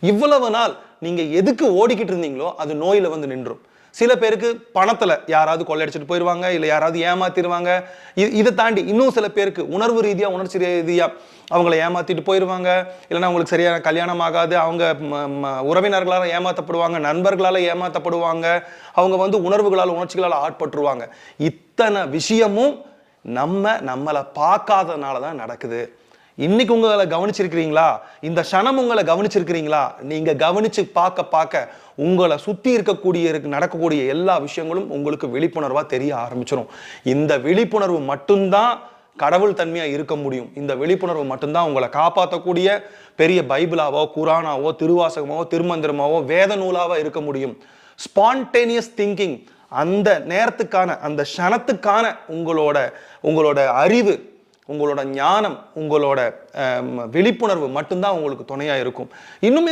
இவ்வளவு நாள் நீங்கள் எதுக்கு ஓடிக்கிட்டு இருந்தீங்களோ அது நோயில் வந்து நின்றும். சில பேருக்கு பணத்தில் யாராவது கொள்ளையடிச்சிட்டு போயிடுவாங்க இல்லை யாராவது ஏமாத்திடுவாங்க இதை தாண்டி இன்னும் சில பேருக்கு உணர்வு ரீதியாக உணர்ச்சி ரீதியாக அவங்கள ஏமாத்திட்டு போயிடுவாங்க இல்லைன்னா அவங்களுக்கு சரியான கல்யாணம் ஆகாது அவங்க ம- ம- உறவினர்களால ஏமாத்தப்படுவாங்க நண்பர்களால் ஏமாத்தப்படுவாங்க. அவங்க வந்து உணர்வுகளால் உணர்ச்சிகளால் ஆட்பட்டுருவாங்க. இத்தனை விஷயமும் நம்ம நம்மளை பார்க்காதனால தான் நடக்குது. இன்னைக்கு உங்களை கவனிச்சிருக்கிறீங்களா? இந்த க்ஷணம் உங்களை கவனிச்சிருக்கிறீங்களா? நீங்க கவனிச்சு பார்க்க பார்க்க உங்களை சுத்தி இருக்கக்கூடிய இருக்கு- நடக்கக்கூடிய எல்லா விஷயங்களும் உங்களுக்கு விழிப்புணர்வா தெரிய ஆரம்பிச்சிடும் இந்த விழிப்புணர்வு மட்டும்தான் கடவுள் தன்மையாக இருக்க முடியும். இந்த விழிப்புணர்வு மட்டும்தான் உங்களை காப்பாற்றக்கூடிய பெரிய பைபிளாவோ குரானாவோ திருவாசகமாவோ திருமந்திரமாவோ வேத நூலாவோ இருக்க முடியும். ஸ்பான்டேனியஸ் திங்கிங் அந்த நேரத்துக்கான அந்த க்ஷணத்துக்கான உங்களோட உங்களோட அறிவு உங்களோட ஞானம் உங்களோட விழிப்புணர்வு மட்டும்தான் உங்களுக்கு துணையா இருக்கும். இன்னுமே